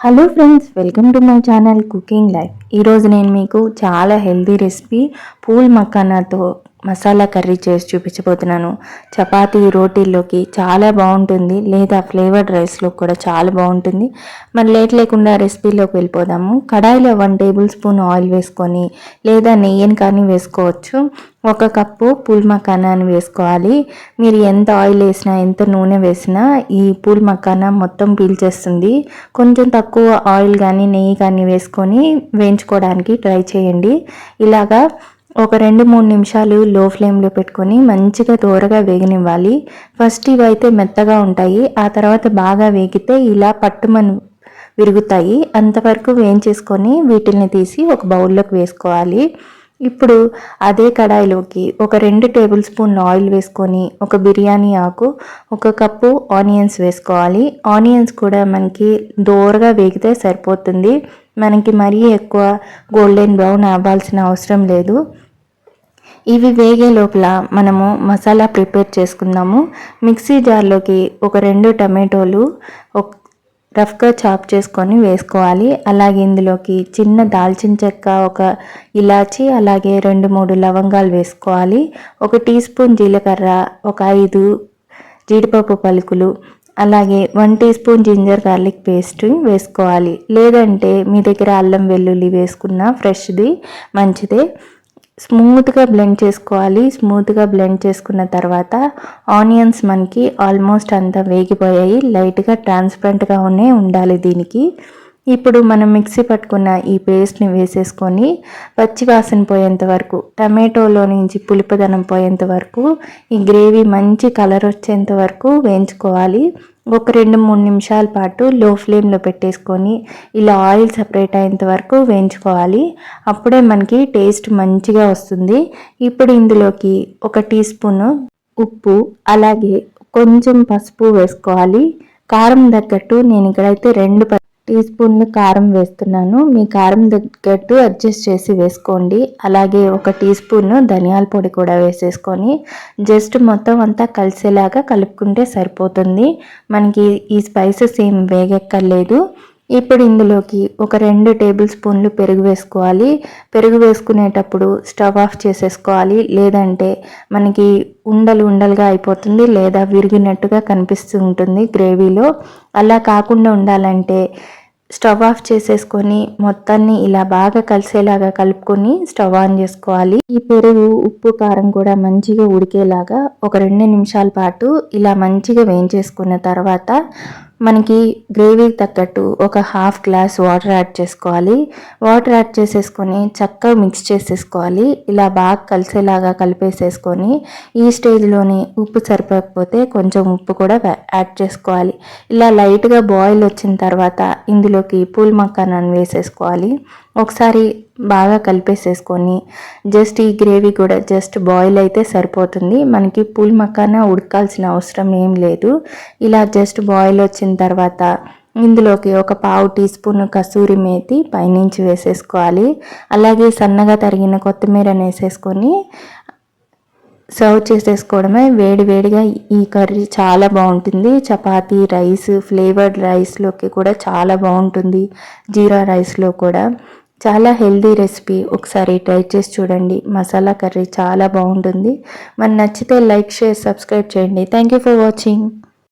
Hello friends welcome to my channel cooking life ఈరోజు నేను మీకు చాలా హెల్దీ రెసిపీ పూల్ మకానాతో మసాలా కర్రీ చేసి చూపించబోతున్నాను. చపాతీ రోటీల్లోకి చాలా బాగుంటుంది. లేదా ఫ్లేవర్డ్ రైస్లో కూడా చాలా బాగుంటుంది. మరి లేట్ లేకుండా రెసిపీలోకి వెళ్ళిపోదాము. కడాయిలో వన్ టేబుల్ స్పూన్ ఆయిల్ వేసుకొని లేదా నెయ్యిని కానీ వేసుకోవచ్చు. ఒక కప్పు పూల్ మకానాన్ని వేసుకోవాలి. మీరు ఎంత ఆయిల్ వేసినా ఎంత నూనె వేసినా ఈ పూల్ మకానా మొత్తం పీల్చేస్తుంది కొంచెం తక్కువ ఆయిల్ కానీ నెయ్యి కానీ వేసుకొని వేయించుకోవడానికి ట్రై చేయండి. ఇలాగా ఒక రెండు మూడు నిమిషాలు లో ఫ్లేమ్లో పెట్టుకొని మంచిగా దూరగా వేగనివ్వాలి. ఫస్ట్ ఇవి అయితే మెత్తగా ఉంటాయి. ఆ తర్వాత బాగా వేగితే ఇలా పట్టుమని విరుగుతాయి. అంతవరకు వేయించేసుకొని వీటిని తీసి ఒక బౌల్లోకి వేసుకోవాలి. ఇప్పుడు అదే కడాయిలోకి ఒక రెండు టేబుల్ స్పూన్ ఆయిల్ వేసుకొని ఒక బిర్యానీ ఆకు ఒక కప్పు ఆనియన్స్ వేసుకోవాలి. ఆనియన్స్ కూడా మనకి దోరగా వేగితే సరిపోతుంది. మనకి మరీ ఎక్కువ గోల్డెన్ బ్రౌన్ అవ్వాల్సిన అవసరం లేదు. ఇవి వేగే లోపల మనము మసాలా ప్రిపేర్ చేసుకుందాము. మిక్సీ జార్లోకి ఒక రెండు టమాటోలు ఒక రఫ్గా చాప్ చేసుకొని వేసుకోవాలి. అలాగే ఇందులోకి చిన్న దాల్చిన చెక్క ఒక ఇలాచి అలాగే రెండు మూడు లవంగాలు వేసుకోవాలి. ఒక టీ స్పూన్ జీలకర్ర ఒక ఐదు జీడిపప్పు పలుకులు అలాగే one teaspoon ginger garlic paste వేసుకోవాలి. లేదంటే మీ దగ్గర అల్లం వెల్లుల్లి వేసుకున్న ఫ్రెష్ది మంచిదే. స్మూత్గా బ్లెండ్ చేసుకోవాలి. స్మూత్గా బ్లెండ్ చేసుకున్న తర్వాత ఆనియన్స్ మనకి ఆల్మోస్ట్ అంతా వేగిపోయాయి. లైట్గా ట్రాన్స్పరెంట్గా ఉండాలి దీనికి. ఇప్పుడు మనం మిక్సీ పట్టుకున్న ఈ పేస్ట్ని వేసేసుకొని పచ్చివాసన పోయేంత వరకు టమాటోలో నుంచి పులిపదనం పోయేంత వరకు ఈ గ్రేవీ మంచి కలర్ వచ్చేంత వరకు వేయించుకోవాలి. ఒక రెండు మూడు నిమిషాల పాటు లో ఫ్లేమ్లో పెట్టేసుకొని ఇలా ఆయిల్ సపరేట్ అయ్యేంత వరకు వేయించుకోవాలి. అప్పుడే మనకి టేస్ట్ మంచిగా వస్తుంది. ఇప్పుడు ఇందులోకి ఒక టీ స్పూను ఉప్పు అలాగే కొంచెం పసుపు వేసుకోవాలి. కారం తగ్గట్టు నేను ఇక్కడైతే రెండు టీ స్పూన్లు కారం వేస్తున్నాను. మీ కారం తగ్గట్టు అడ్జస్ట్ చేసి వేసుకోండి. అలాగే ఒక టీ స్పూన్ ధనియాల పొడి కూడా వేసేసుకొని జస్ట్ మొత్తం అంతా కలిసేలాగా కలుపుకుంటే సరిపోతుంది. మనకి ఈ స్పైసెస్ ఏం వేగక్కర్లేదు. ఇప్పుడు ఇందులోకి ఒక రెండు టేబుల్ స్పూన్లు పెరుగు వేసుకోవాలి. పెరుగు వేసుకునేటప్పుడు స్టవ్ ఆఫ్ చేసేసుకోవాలి. లేదంటే మనకి ఉండలు ఉండలుగా అయిపోతుంది లేదా విరిగినట్టుగా కనిపిస్తూ ఉంటుంది గ్రేవీలో. అలా కాకుండా ఉండాలంటే స్టవ్ ఆఫ్ చేసేసుకొని మొత్తాన్ని ఇలా బాగా కలిసేలాగా కలుపుకొని స్టవ్ ఆన్ చేసుకోవాలి. ఈ పెరుగు ఉప్పు కారం కూడా మంచిగా ఉడికేలాగా ఒక రెండు నిమిషాల పాటు ఇలా మంచిగా వేయించేసుకున్న తర్వాత మనకి గ్రేవీకి తగ్గట్టు ఒక హాఫ్ గ్లాస్ వాటర్ యాడ్ చేసుకోవాలి. వాటర్ యాడ్ చేసేసుకొని చక్కగా మిక్స్ చేసేసుకోవాలి. ఇలా బాగా కలిసేలాగా కలిపేసేసుకొని ఈ స్టేజ్లోని ఉప్పు సరిపోకపోతే కొంచెం ఉప్పు కూడా యాడ్ చేసుకోవాలి. ఇలా లైట్గా బాయిల్ వచ్చిన తర్వాత ఇందులోకి పూల్ మక్కానాన్ని వేసేసుకోవాలి. ఒకసారి బాగా కలిపేసేసుకొని జస్ట్ ఈ గ్రేవీ కూడా జస్ట్ బాయిల్ అయితే సరిపోతుంది. మనకి పూల్ మక్కాన ఉడకాల్సిన అవసరం ఏం లేదు. ఇలా జస్ట్ బాయిల్ వచ్చిన తర్వాత ఇందులోకి ఒక పావు టీ స్పూన్ కసూరి మేతి పైనుంచి వేసేసుకోవాలి. అలాగే సన్నగా తరిగిన కొత్తిమీరని వేసేసుకొని సర్వ్ చేసేసుకోవడమే వేడి వేడిగా ఈ కర్రీ చాలా బాగుంటుంది. చపాతీ రైస్ ఫ్లేవర్డ్ రైస్లోకి కూడా చాలా బాగుంటుంది. జీరా రైస్లో కూడా. చాలా హెల్దీ రెసిపీ. ఒకసారి ట్రై చేసి చూడండి. మసాలా కర్రీ చాలా బాగుంటుంది. మరి నచ్చితే లైక్ షేర్ సబ్స్క్రైబ్ చేయండి. Thank you for watching.